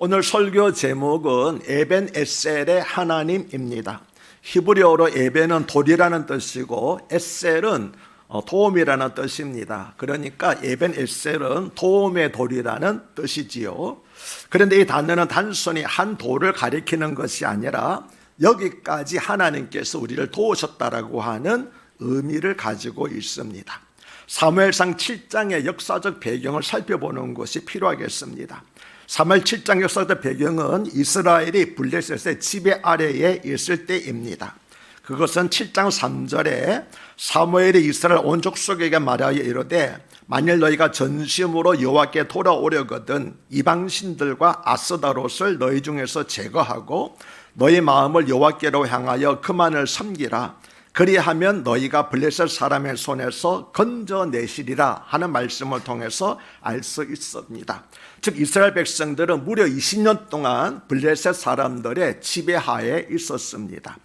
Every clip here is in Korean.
오늘 설교 제목은 에벤 에셀의 하나님입니다. 히브리어로 에벤은 돌이라는 뜻이고 에셀은 어, 도움이라는 뜻입니다. 그러니까 에벤 에셀은 도움의 돌이라는 뜻이지요. 그런데 이 단어는 단순히 한 돌을 가리키는 것이 아니라 여기까지 하나님께서 우리를 도우셨다라고 하는 의미를 가지고 있습니다. 사무엘상 7장의 역사적 배경을 살펴보는 것이 필요하겠습니다. 사무엘 7장 역사적 배경은 이스라엘이 블레셋의 지배 아래에 있을 때입니다. 그것은 7장 3절에 사무엘이 이스라엘 온 족속에게 말하여 이르되 만일 너희가 전심으로 여호와께 돌아오려거든 이방 신들과 아스다롯을 너희 중에서 제거하고 너희 마음을 여호와께로 향하여 그만을 섬기라 그리하면 너희가 블레셋 사람의 손에서 건져내시리라 하는 말씀을 통해서 알 수 있습니다. 즉 이스라엘 백성들은 무려 20년 동안 블레셋 사람들의 지배하에 있었습니다.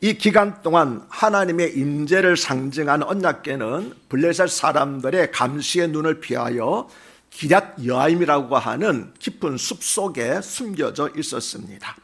이 기간 동안 하나님의 임재를 상징하는 언약궤는 블레셋 사람들의 감시의 눈을 피하여 기랏 여아임이라고 하는 깊은 숲 속에 숨겨져 있었습니다.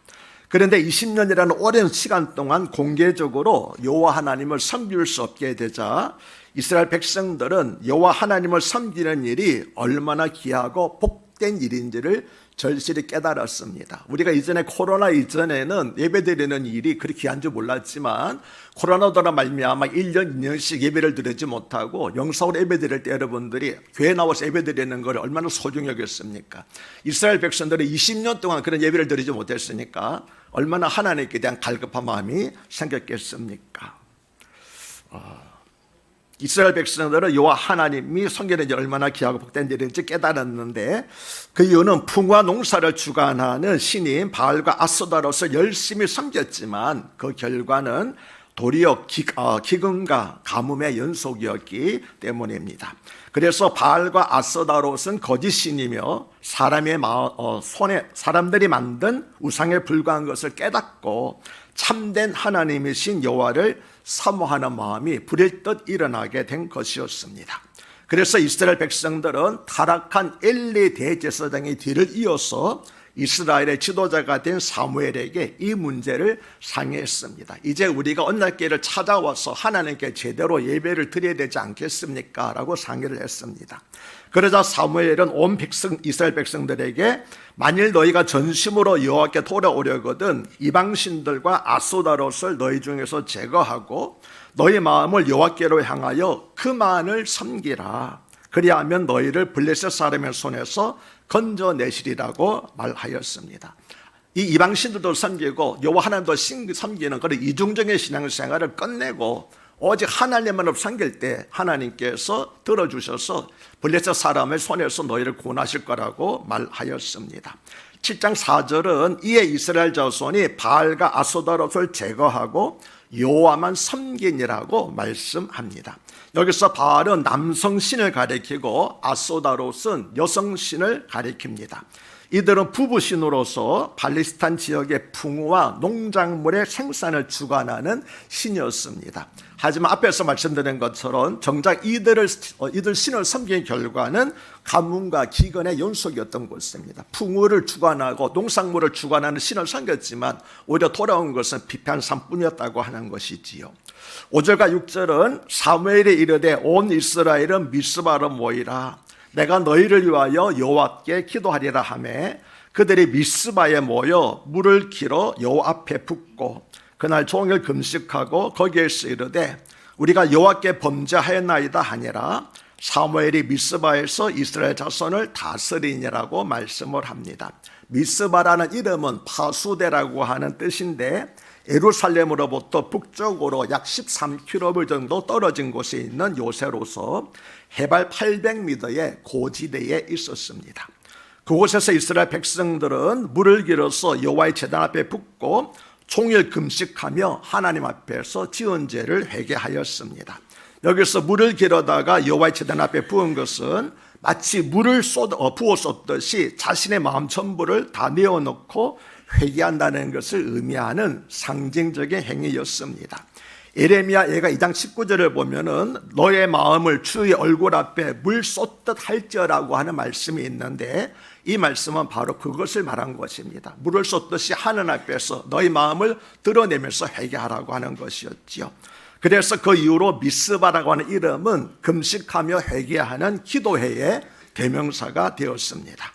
그런데 20년이라는 오랜 시간 동안 공개적으로 여호와 하나님을 섬길 수 없게 되자 이스라엘 백성들은 여호와 하나님을 섬기는 일이 얼마나 귀하고 복된 일인지를 절실히 깨달았습니다. 우리가 이전에 코로나 이전에는 예배드리는 일이 그렇게 귀한 줄 몰랐지만 코로나더라 말미암아 1년, 2년씩 예배를 드리지 못하고 영상으로 예배드릴 때 여러분들이 교회 나와서 예배드리는 걸 얼마나 소중히 여겼습니까? 이스라엘 백성들이 20년 동안 그런 예배를 드리지 못했으니까 얼마나 하나님께 대한 갈급한 마음이 생겼겠습니까? 이스라엘 백성들은 여호와 하나님이 성결의 일 얼마나 귀하고 복된 일인지 깨달았는데 그 이유는 풍과 농사를 주관하는 신인 바알과 아스다롯을 열심히 섬겼지만 그 결과는 도리어 기, 어, 기근과 가뭄의 연속이었기 때문입니다. 그래서 바알과 아스다롯은 거짓 신이며 사람의 마, 어, 손에 사람들이 만든 우상에 불과한 것을 깨닫고 참된 하나님이신 여호와를 사모하는 마음이 불일 듯 일어나게 된 것이었습니다. 그래서 이스라엘 백성들은 타락한 엘리 대제사장의 뒤를 이어서 이스라엘의 지도자가 된 사무엘에게 이 문제를 상의했습니다. 이제 우리가 언날계를 찾아와서 하나님께 제대로 예배를 드려야 되지 않겠습니까? 라고 상의를 했습니다. 그러자 사무엘은 온 백성 이스라엘 백성들에게 만일 너희가 전심으로 여호와께 돌아오려거든 이방 신들과 아소다롯을 너희 중에서 제거하고 너희 마음을 여호와께로 향하여 그만을 섬기라. 그리하면 너희를 블레셋 사람의 손에서 건져내시리라고 말하였습니다. 이 이방신들도 섬기고 여호와 하나님도 섬기는 그런 이중적인 신앙생활을 끝내고 오직 하나님만을 섬길 때 하나님께서 들어주셔서 블레셋 사람의 손에서 너희를 구원하실 거라고 말하였습니다. 7장 4절은 이에 이스라엘 자손이 바알과 아소다롯을 제거하고 여호와만 섬기니라고 말씀합니다. 여기서 바알은 남성 신을 가리키고 아소다롯은 여성 신을 가리킵니다. 이들은 부부신으로서 팔레스타인 지역의 풍우와 농작물의 생산을 주관하는 신이었습니다. 하지만 앞에서 말씀드린 것처럼 정작 이들을 어, 이들 신을 섬긴 결과는 가뭄과 기근의 연속이었던 것입니다. 풍우를 주관하고 농작물을 주관하는 신을 섬겼지만 오히려 돌아온 것은 비판삼뿐이었다고 하는 것이지요. 5절과 6절은 사무엘이 이르되 온 이스라엘은 미스바로 모이라 내가 너희를 위하여 여호와께 기도하리라 하매 그들이 미스바에 모여 물을 길어 여호와 앞에 붓고 그날 종일 금식하고 거기에서 이르되 우리가 여호와께 범죄하였나이다 하니라 사무엘이 미스바에서 이스라엘 자손을 다스리니라고 말씀을 합니다. 미스바라는 이름은 파수대라고 하는 뜻인데 예루살렘으로부터 북쪽으로 약 13km 정도 떨어진 곳에 있는 요새로서 해발 800m의 고지대에 있었습니다. 그곳에서 이스라엘 백성들은 물을 길어서 여호와의 제단 앞에 붓고 종일 금식하며 하나님 앞에서 지은 죄를 회개하였습니다. 여기서 물을 길어다가 여호와의 제단 앞에 부은 것은 마치 물을 쏟, 어, 부어 쏟듯이 자신의 마음 전부를 다 내어놓고 회개한다는 것을 의미하는 상징적인 행위였습니다. 에레미야 얘가 2장 19절을 보면은 너의 마음을 주의 얼굴 앞에 물 쏟듯 할지어라고 하는 말씀이 있는데 이 말씀은 바로 그것을 말한 것입니다. 물을 쏟듯이 하늘 앞에서 너희 마음을 드러내면서 회개하라고 하는 것이었지요. 그래서 그 이후로 미스바라고 하는 이름은 금식하며 회개하는 기도회의 대명사가 되었습니다.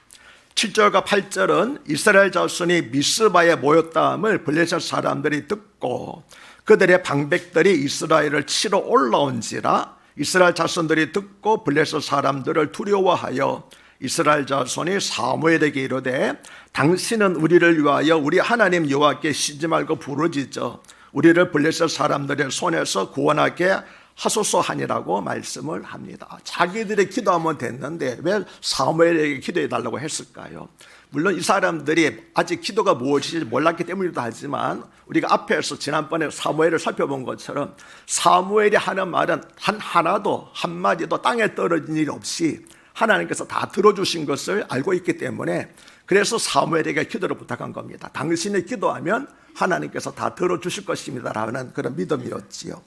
7절과 8절은 이스라엘 자손이 미스바에 모였다함을 블레셋 사람들이 듣고 그들의 방백들이 이스라엘을 치러 올라온지라 이스라엘 자손들이 듣고 블레셋 사람들을 두려워하여 이스라엘 자손이 사무엘에게 이르되 당신은 우리를 위하여 우리 하나님 여호와께 쉬지 말고 부르짖어 우리를 블레셋 사람들의 손에서 구원하게 하소서 하니라고 말씀을 합니다. 자기들의 기도하면 됐는데 왜 사무엘에게 기도해 달라고 했을까요? 물론 이 사람들이 아직 기도가 무엇인지 몰랐기 때문이기도 하지만 우리가 앞에서 지난번에 사무엘을 살펴본 것처럼 사무엘이 하는 말은 한 하나도 한 마디도 땅에 떨어진 일이 없이 하나님께서 다 들어주신 것을 알고 있기 때문에 그래서 사무엘에게 기도를 부탁한 겁니다. 당신이 기도하면 하나님께서 다 들어주실 것입니다라는 그런 믿음이었지요.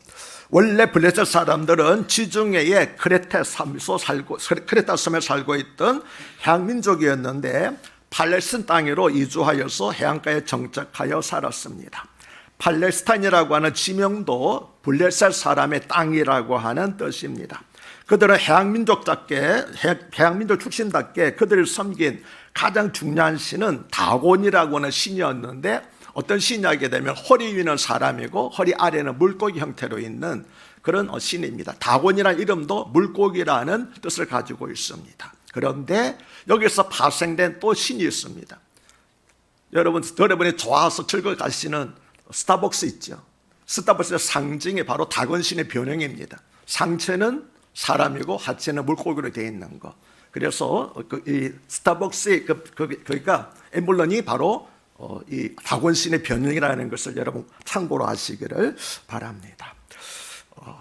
원래 블레셋 사람들은 지중해의 크레타 섬에서 살고 크레타 섬에 살고 있던 향민족이었는데 팔레스틴 땅으로 이주하여서 해안가에 정착하여 살았습니다. 팔레스타인이라고 하는 지명도 블레셋 사람의 땅이라고 하는 뜻입니다. 그들은 해양민족답게 해양민족 출신답게 그들을 섬긴 가장 중요한 신은 다곤이라고 하는 신이었는데 어떤 신이하게 되면 허리 위는 사람이고 허리 아래는 물고기 형태로 있는 그런 신입니다. 다곤이라는 이름도 물고기라는 뜻을 가지고 있습니다. 그런데 여기서 파생된 또 신이 있습니다. 여러분, 여러분이 좋아서 즐거워 가시는 스타벅스 있죠. 스타벅스의 상징이 바로 다곤신의 변형입니다. 상체는 사람이고 하체는 물고기로 되어 있는 거. 그래서 그 이 스타벅스의 그, 그, 그러니까 엠블런이 바로 어, 이 다곤신의 변형이라는 것을 여러분 참고로 하시기를 바랍니다. 어,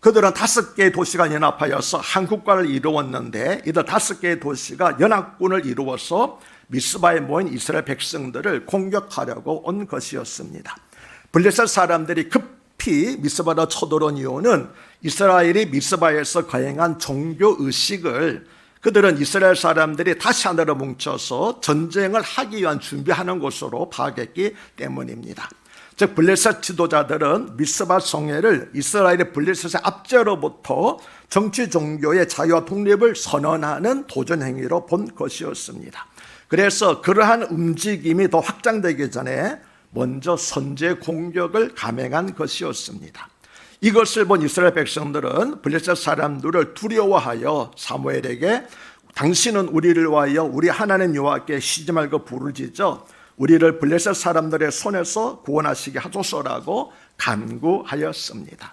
그들은 다섯 개의 도시가 연합하여서 한 국가를 이루었는데 이들 다섯 개의 도시가 연합군을 이루어서 미스바에 모인 이스라엘 백성들을 공격하려고 온 것이었습니다. 블레셋 사람들이 급 히 미스바로 쳐들어온 이유는 이스라엘이 미스바에서 거행한 종교 의식을 그들은 이스라엘 사람들이 다시 하나로 뭉쳐서 전쟁을 하기 위한 준비하는 것으로 파악했기 때문입니다. 즉 블레셋 지도자들은 미스바 성회를 이스라엘의 블레셋의 압제로부터 정치 종교의 자유와 독립을 선언하는 도전 행위로 본 것이었습니다. 그래서 그러한 움직임이 더 확장되기 전에 먼저 선제 공격을 감행한 것이었습니다. 이것을 본 이스라엘 백성들은 블레셋 사람들을 두려워하여 사무엘에게 당신은 우리를 위하여 우리 하나님 여호와께 쉬지 말고 부르짖어 우리를 블레셋 사람들의 손에서 구원하시게 하소서라고 간구하였습니다.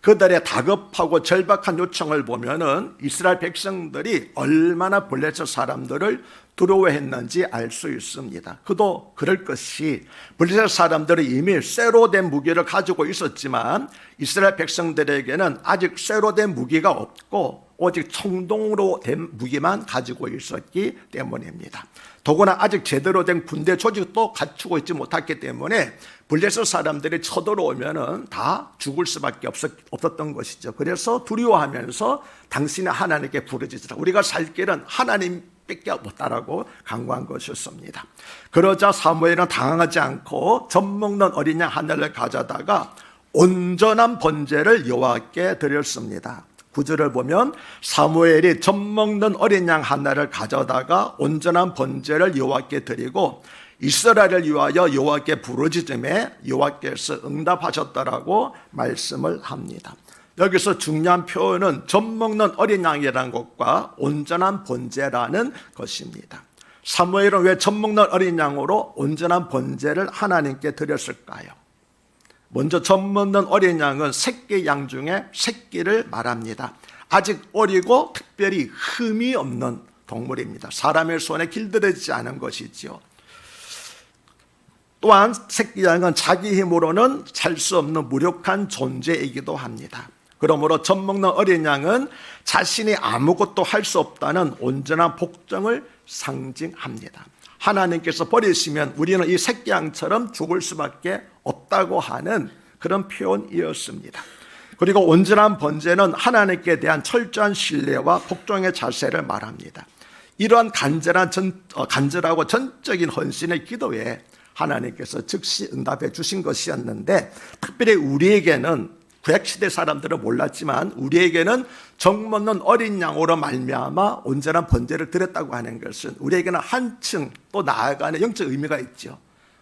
그들의 다급하고 절박한 요청을 보면은 이스라엘 백성들이 얼마나 블레셋 사람들을 두려워했는지 알 수 있습니다. 그도 그럴 것이 블레셋 사람들이 이미 쇠로 된 무기를 가지고 있었지만 이스라엘 백성들에게는 아직 쇠로 된 무기가 없고 오직 청동으로 된 무기만 가지고 있었기 때문입니다. 더구나 아직 제대로 된 군대 조직도 갖추고 있지 못했기 때문에 블레셋 사람들이 쳐들어오면은 다 죽을 수밖에 없었, 없었던 것이죠. 그래서 두려워하면서 당신의 하나님께 부르짖으라. 우리가 살 길은 하나님 밖에 없다라고 강구한 것이었습니다. 그러자 사무엘은 당황하지 않고 젖 먹는 어린 양 하나를 가져다가 온전한 번제를 여호와께 드렸습니다. 구절을 보면 사무엘이 젖 먹는 어린 양 하나를 가져다가 온전한 번제를 여호와께 드리고 이스라엘을 위하여 여호와께 부르짖음에 여호와께서 응답하셨다라고 말씀을 합니다. 여기서 중요한 표현은 젖 먹는 어린 양이라는 것과 온전한 번제라는 것입니다. 사무엘은 왜 젖 먹는 어린 양으로 온전한 번제를 하나님께 드렸을까요? 먼저 젖 먹는 어린 양은 새끼 양 중에 새끼를 말합니다. 아직 어리고 특별히 흠이 없는 동물입니다. 사람의 손에 길들여지지 않은 것이지요. 또한 새끼 양은 자기 힘으로는 살수 없는 무력한 존재이기도 합니다. 그러므로 젖 먹는 어린 양은 자신이 아무것도 할 수 없다는 온전한 복종을 상징합니다. 하나님께서 버리시면 우리는 이 새끼 양처럼 죽을 수밖에 없다고 하는 그런 표현이었습니다. 그리고 온전한 번제는 하나님께 대한 철저한 신뢰와 복종의 자세를 말합니다. 이러한 간절한 전, 어, 간절하고 전적인 헌신의 기도에 하나님께서 즉시 응답해 주신 것이었는데 특별히 우리에게는 구약시대 사람들은 몰랐지만 우리에게는 정없는 어린 양으로 말미암아 온전한 번제를 드렸다고 하는 것은 우리에게는 한층 또 나아가는 영적 의미가 있죠.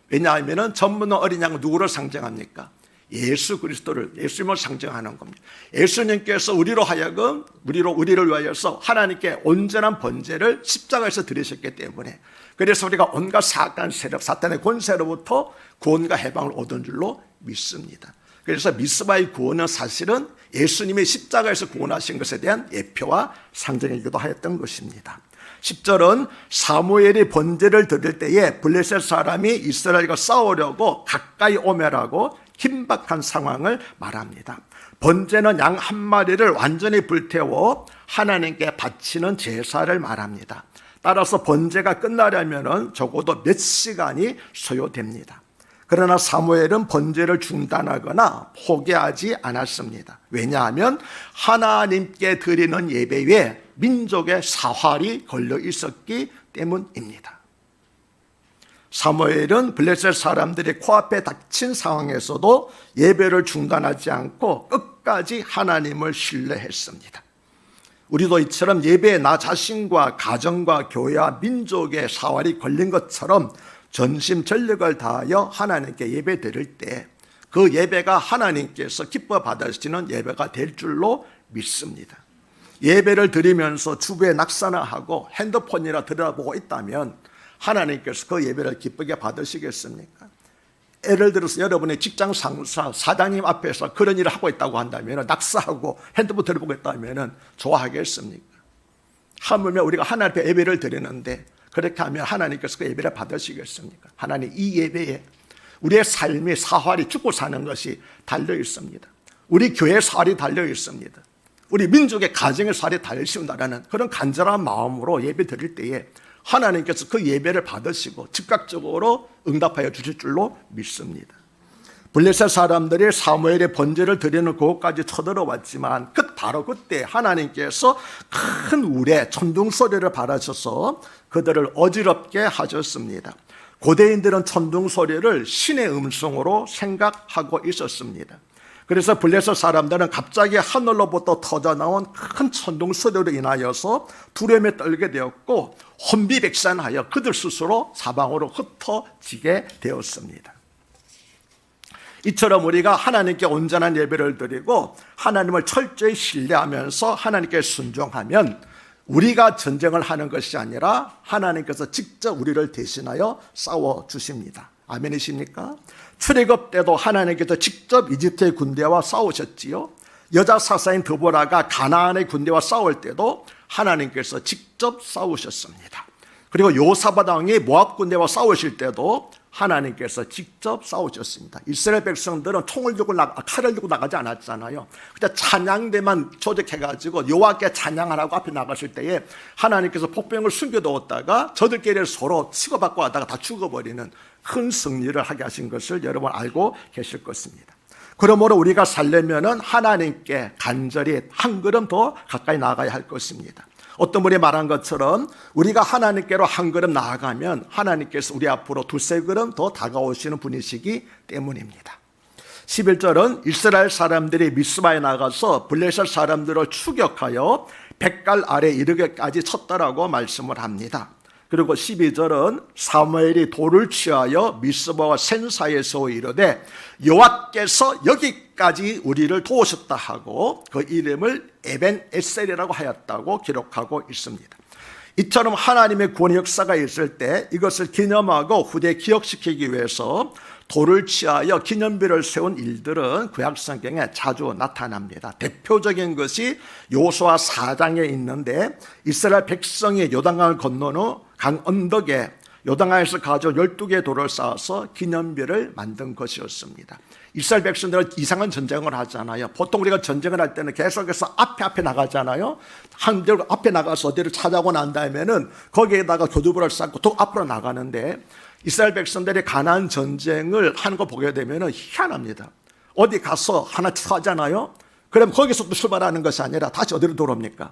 왜냐하면 전없는 어린 양은 누구를 상징합니까? 예수 그리스도를 예수님을 상징하는 겁니다. 예수님께서 우리로 하여금 우리로 우리를 위하여서 하나님께 온전한 번제를 십자가에서 드리셨기 때문에 그래서 우리가 온갖 사악한 세력 사탄의 권세로부터 구원과 해방을 얻은 줄로 믿습니다. 그래서 미스바의 구원은 사실은 예수님이 십자가에서 구원하신 것에 대한 예표와 상징이기도 하였던 것입니다. 10절은 사무엘이 번제를 드릴 때에 블레셋 사람이 이스라엘과 싸우려고 가까이 오매라고 긴박한 상황을 말합니다. 번제는 양 한 마리를 완전히 불태워 하나님께 바치는 제사를 말합니다. 따라서 번제가 끝나려면 적어도 몇 시간이 소요됩니다. 그러나 사무엘은 번제를 중단하거나 포기하지 않았습니다. 왜냐하면 하나님께 드리는 예배에 민족의 사활이 걸려 있었기 때문입니다. 사무엘은 블레셋 사람들이 코앞에 닥친 상황에서도 예배를 중단하지 않고 끝까지 하나님을 신뢰했습니다. 우리도 이처럼 예배에 나 자신과 가정과 교회와 민족의 사활이 걸린 것처럼 전심 전력을 다하여 하나님께 예배 드릴 때 그 예배가 하나님께서 기뻐 받으시는 예배가 될 줄로 믿습니다. 예배를 드리면서 주부에 낙사나 하고 핸드폰이라 들여다보고 있다면 하나님께서 그 예배를 기쁘게 받으시겠습니까? 예를 들어서 여러분의 직장 상사, 사장님 앞에서 그런 일을 하고 있다고 한다면 낙사하고 핸드폰 들여보고 있다면 좋아하겠습니까? 하물며 우리가 하나님 앞에 예배를 드리는데 그렇게 하면 하나님께서 그 예배를 받으시겠습니까? 하나님 이 예배에 우리의 삶의 사활이 죽고 사는 것이 달려 있습니다. 우리 교회 사활이 달려 있습니다. 우리 민족의 가정의 사활이 달려 있습니다라는 그런 간절한 마음으로 예배 드릴 때에 하나님께서 그 예배를 받으시고 즉각적으로 응답하여 주실 줄로 믿습니다. 블레셋 사람들이 사무엘의 번제를 드리는 곳까지 쳐들어왔지만 그 바로 그때 하나님께서 큰 울에 천둥 소리를 바라셔서 그들을 어지럽게 하셨습니다. 고대인들은 천둥 소리를 신의 음성으로 생각하고 있었습니다. 그래서 블레셋 사람들은 갑자기 하늘로부터 터져 나온 큰 천둥 소리로 인하여서 두려움에 떨게 되었고 혼비백산하여 그들 스스로 사방으로 흩어지게 되었습니다. 이처럼 우리가 하나님께 온전한 예배를 드리고 하나님을 철저히 신뢰하면서 하나님께 순종하면 우리가 전쟁을 하는 것이 아니라 하나님께서 직접 우리를 대신하여 싸워 주십니다. 아멘이십니까? 출애굽 때도 하나님께서 직접 이집트의 군대와 싸우셨지요. 여자 사사인 드보라가 가나안의 군대와 싸울 때도 하나님께서 직접 싸우셨습니다. 그리고 요사바 왕이 모압 군대와 싸우실 때도 하나님께서 직접 싸우셨습니다. 이스라엘 백성들은 총을 들고 나, 칼을 들고 나가지 않았잖아요. 그때 찬양대만 조직해가지고 여호와께 찬양하라고 앞에 나갔을 때에 하나님께서 복병을 숨겨두었다가 저들끼리 서로 치고받고 하다가 다 죽어버리는 큰 승리를 하게 하신 것을 여러분 알고 계실 것입니다. 그러므로 우리가 살려면은 하나님께 간절히 한 걸음 더 가까이 나가야 할 것입니다. 어떤 분이 말한 것처럼 우리가 하나님께로 한 걸음 나아가면 하나님께서 우리 앞으로 두세 걸음 더 다가오시는 분이시기 때문입니다. 11절은 이스라엘 사람들이 미스바에 나가서 블레셋 사람들을 추격하여 백갈 아래 이르게까지 쳤다라고 말씀을 합니다. 그리고 12절은 사무엘이 돌을 취하여 미스바와 센사에서 이르되 여호와께서 여기까지 우리를 도우셨다 하고 그 이름을 에벤 에셀이라고 하였다고 기록하고 있습니다. 이처럼 하나님의 구원 역사가 있을 때 이것을 기념하고 후대 기억시키기 위해서 돌을 취하여 기념비를 세운 일들은 구약 성경에 자주 나타납니다. 대표적인 것이 요수아 4장에 있는데 이스라엘 백성이 요단강을 건넌 후 강 언덕에 요단강에서 가져온 12개의 돌을 쌓아서 기념비를 만든 것이었습니다. 이스라엘 백성들은 이상한 전쟁을 하잖아요. 보통 우리가 전쟁을 할 때는 계속해서 앞에 앞에 나가잖아요. 한들 앞에 나가서 어디를 찾아오고 난 다음에는 거기에다가 교두보를 쌓고 더 앞으로 나가는데 이스라엘 백성들이 가난 전쟁을 하는 거 보게 되면 희한합니다. 어디 가서 하나 하잖아요. 그럼 거기서 또 출발하는 것이 아니라 다시 어디로 돌아옵니까?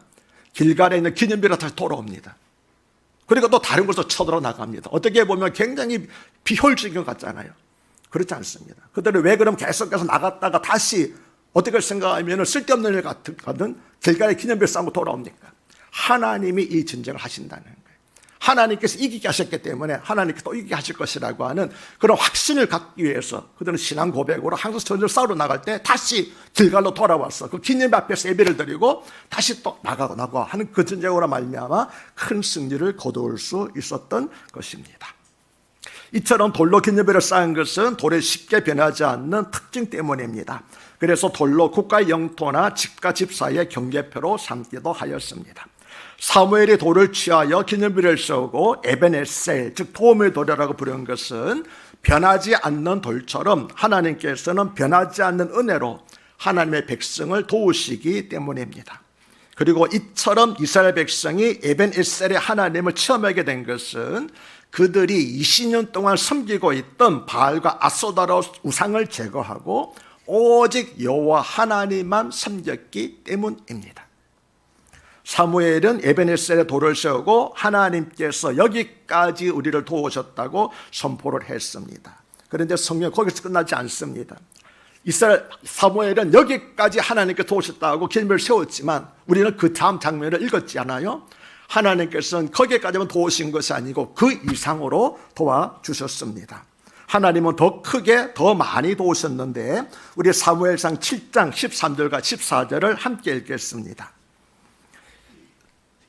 길가에 있는 기념비로 다시 돌아옵니다. 그리고 또 다른 곳으로 쳐들어 나갑니다. 어떻게 보면 굉장히 비효율적인 것 같잖아요. 그렇지 않습니다. 그들은 왜 그럼 계속해서 나갔다가 다시 어떻게 생각하면 쓸데없는 일 같은 길가에 기념비를 쌓고 돌아옵니까? 하나님이 이 전쟁을 하신다는. 하나님께서 이기게 하셨기 때문에 하나님께서 또 이기게 하실 것이라고 하는 그런 확신을 갖기 위해서 그들은 신앙 고백으로 항상 전쟁을 싸우러 나갈 때 다시 길갈로 돌아와서 그 기념 앞에서 예배를 드리고 다시 또 나가고 나고 하는 그 전쟁으로 말미암아 큰 승리를 거두을 수 있었던 것입니다. 이처럼 돌로 기념비를 쌓은 것은 돌에 쉽게 변하지 않는 특징 때문입니다. 그래서 돌로 국가의 영토나 집과 집 사이의 경계표로 삼기도 하였습니다. 사무엘이 돌을 취하여 기념비를 세우고 에베네셀 즉 도움의 돌이라고 부른 것은 변하지 않는 돌처럼 하나님께서는 변하지 않는 은혜로 하나님의 백성을 도우시기 때문입니다. 그리고 이처럼 이스라엘 백성이 에벤에셀의 하나님을 체험하게 된 것은 그들이 20년 동안 섬기고 있던 바알과 아소다로 우상을 제거하고 오직 여호와 하나님만 섬겼기 때문입니다. 사무엘은 에베네셀에 돌을 세우고 하나님께서 여기까지 우리를 도우셨다고 선포를 했습니다. 그런데 성경 거기서 끝나지 않습니다. 이스라엘 사무엘은 여기까지 하나님께 도우셨다고 기념을 세웠지만 우리는 그 다음 장면을 읽었지 않아요? 하나님께서는 거기까지만 도우신 것이 아니고 그 이상으로 도와주셨습니다. 하나님은 더 크게 더 많이 도우셨는데 우리 사무엘상 7장 13절과 14절을 함께 읽겠습니다.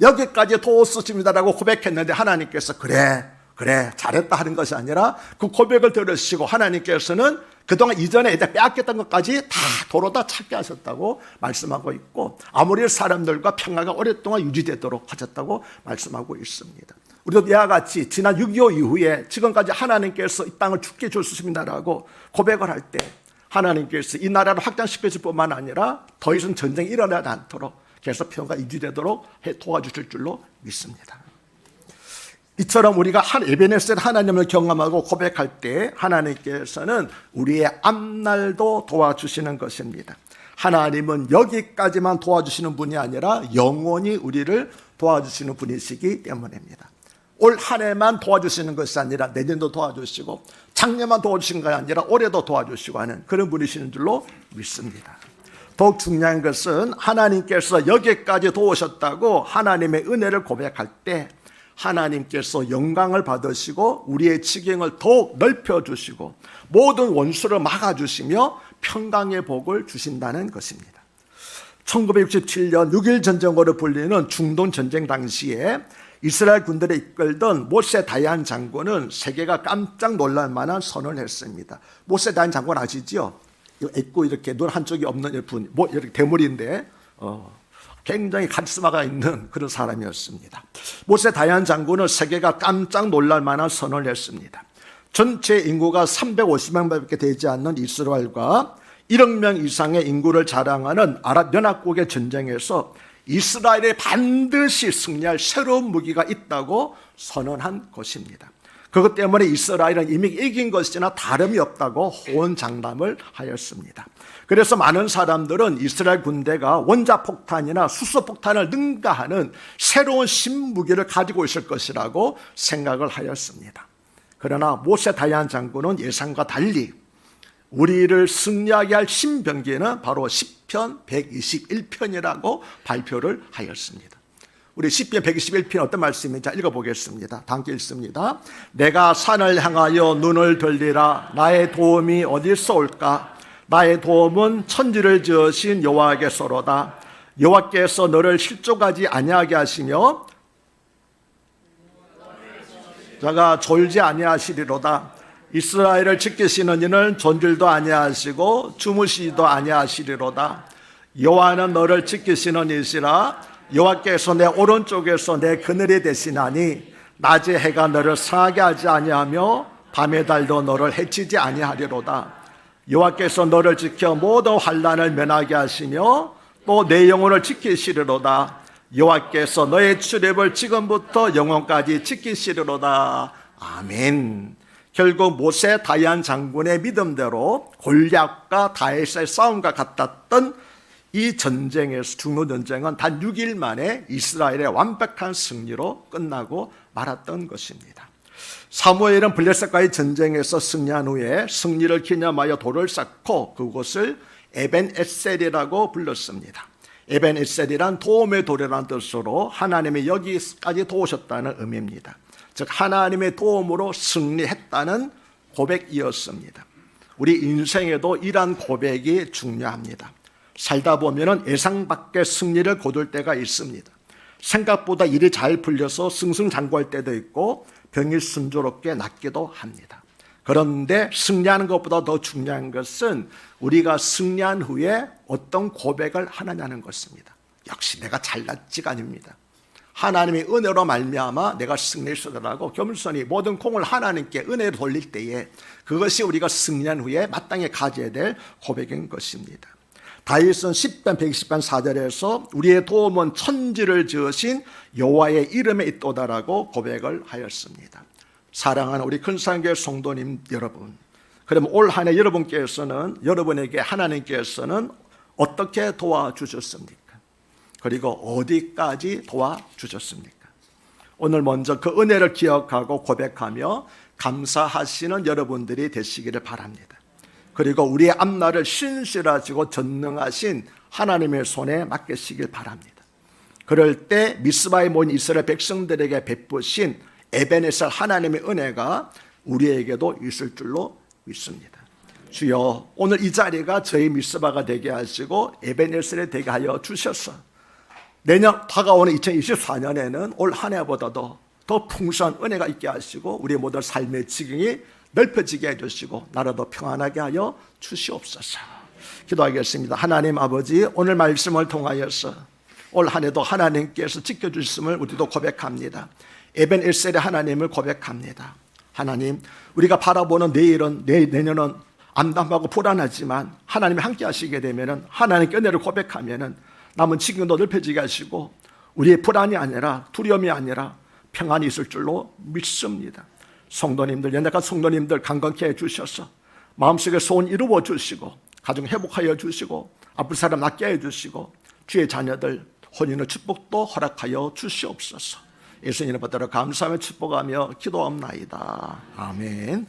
여기까지 도우스집니다라고 고백했는데 하나님께서 그래 그래 잘했다 하는 것이 아니라 그 고백을 들으시고 하나님께서는 그동안 이전에 이제 빼앗겼던 것까지 다 도로 다 찾게 하셨다고 말씀하고 있고 아무리 사람들과 평화가 오랫동안 유지되도록 하셨다고 말씀하고 있습니다. 우리도 이와 같이 지난 6.25 이후에 지금까지 하나님께서 이 땅을 죽게 주셨습니다라고 고백을 할 때 하나님께서 이 나라를 확장시켜줄 뿐만 아니라 더 이상 전쟁이 일어나지 않도록 계속 평화가 유지되도록 해 도와주실 줄로 믿습니다. 이처럼 우리가 한 에베네셀 하나님을 경험하고 고백할 때 하나님께서는 우리의 앞날도 도와주시는 것입니다. 하나님은 여기까지만 도와주시는 분이 아니라 영원히 우리를 도와주시는 분이시기 때문입니다. 올 한 해만 도와주시는 것이 아니라 내년도 도와주시고 작년만 도와주신 것이 아니라 올해도 도와주시고 하는 그런 분이시는 줄로 믿습니다. 더욱 중요한 것은 하나님께서 여기까지 도우셨다고 하나님의 은혜를 고백할 때 하나님께서 영광을 받으시고 우리의 지경을 더욱 넓혀주시고 모든 원수를 막아주시며 평강의 복을 주신다는 것입니다. 1967년 6일 전쟁으로 불리는 중동 전쟁 당시에 이스라엘 군대를 이끌던 모세 다이안 장군은 세계가 깜짝 놀랄 만한 선언을 했습니다. 모세 다이안 장군 아시죠? 있고 이렇게 눈 한쪽이 없는 분, 뭐 이렇게 대물인데 어, 굉장히 카리스마가 있는 그런 사람이었습니다. 모세 다이안 장군은 세계가 깜짝 놀랄 만한 선언을 했습니다. 전체 인구가 350명밖에 되지 않는 이스라엘과 1억 명 이상의 인구를 자랑하는 아랍연합국의 전쟁에서 이스라엘에 반드시 승리할 새로운 무기가 있다고 선언한 것입니다. 그것 때문에 이스라엘은 이미 이긴 것이나 다름이 없다고 호언장담을 하였습니다. 그래서 많은 사람들은 이스라엘 군대가 원자폭탄이나 수소폭탄을 능가하는 새로운 신무기를 가지고 있을 것이라고 생각을 하였습니다. 그러나 모세 다이안 장군은 예상과 달리 우리를 승리하게 할 신병기는 바로 10편 121편이라고 발표를 하였습니다. 우리 10편 121편 어떤 말씀인지 읽어보겠습니다. 다 함께 읽습니다. 내가 산을 향하여 눈을 돌리라 나의 도움이 어디서 올까? 나의 도움은 천지를 지으신 여호와께서로다. 여호와께서 너를 실족하지 아니하게 하시며 자가 졸지 아니하시리로다. 이스라엘을 지키시는 이는 존질도 아니하시고 주무시지도 아니하시리로다. 여호와는 너를 지키시는 이시라 여호와께서 내 오른쪽에서 내 그늘이 되시나니 낮에 해가 너를 상하게 하지 아니하며 밤의 달도 너를 해치지 아니하리로다. 여호와께서 너를 지켜 모든 환란을 면하게 하시며 또 내 영혼을 지키시리로다. 여호와께서 너의 출입을 지금부터 영원까지 지키시리로다. 아멘. 결국 모세 다이안 장군의 믿음대로 골리앗과 다윗의 싸움과 같았던 이 전쟁에서 중로 전쟁은 단 6일 만에 이스라엘의 완벽한 승리로 끝나고 말았던 것입니다. 사무엘은 블레셋과의 전쟁에서 승리한 후에 승리를 기념하여 돌을 쌓고 그곳을 에벤 에셀이라고 불렀습니다. 에벤 에셀이란 도움의 돌이라는 뜻으로 하나님이 여기까지 도우셨다는 의미입니다. 즉 하나님의 도움으로 승리했다는 고백이었습니다. 우리 인생에도 이러한 고백이 중요합니다. 살다 보면은 예상 밖의 승리를 거둘 때가 있습니다. 생각보다 일이 잘 풀려서 승승장구할 때도 있고 병이 순조롭게 낫기도 합니다. 그런데 승리하는 것보다 더 중요한 것은 우리가 승리한 후에 어떤 고백을 하느냐는 것입니다. 역시 내가 잘났지가 아닙니다. 하나님의 은혜로 말미암아 내가 승리했으라고 겸손히 모든 공을 하나님께 은혜로 돌릴 때에 그것이 우리가 승리한 후에 마땅히 가져야 될 고백인 것입니다. 다윗은 10편 120편 4절에서 우리의 도움은 천지를 지으신 여호와의 이름에 있도다라고 고백을 하였습니다. 사랑하는 우리 큰산교회 성도님 여러분, 그럼 올 한 해 여러분께서는 여러분에게 하나님께서는 어떻게 도와주셨습니까? 그리고 어디까지 도와주셨습니까? 오늘 먼저 그 은혜를 기억하고 고백하며 감사하시는 여러분들이 되시기를 바랍니다. 그리고 우리의 앞날을 신실하시고 전능하신 하나님의 손에 맡기시길 바랍니다. 그럴 때 미스바에 모인 이스라엘 백성들에게 베푸신 에베네셀 하나님의 은혜가 우리에게도 있을 줄로 믿습니다. 주여 오늘 이 자리가 저희 미스바가 되게 하시고 에베네셀이 되게 하여 주셔서 내년 다가오는 2024년에는 올 한 해보다도 더 풍성한 은혜가 있게 하시고 우리 모든 삶의 지경이 넓혀지게 해주시고 나라도 평안하게 하여 주시옵소서. 기도하겠습니다. 하나님 아버지 오늘 말씀을 통하여서 올 한 해도 하나님께서 지켜주셨음을 우리도 고백합니다. 에벤 일셀의 하나님을 고백합니다. 하나님 우리가 바라보는 내일은 내, 내년은 암담하고 불안하지만 하나님이 함께 하시게 되면은 하나님께 은혜를 고백하면은 남은 지경도 넓혀지게 하시고 우리의 불안이 아니라 두려움이 아니라 평안이 있을 줄로 믿습니다. 성도님들, 연약한 성도님들 강건케 해주셔서 마음속에 소원 이루어 주시고 가정 회복하여 주시고 아플 사람 낫게 해주시고 주의 자녀들 혼인의 축복도 허락하여 주시옵소서. 예수님을 받들어 감사하며 축복하며 기도합나이다. 아멘.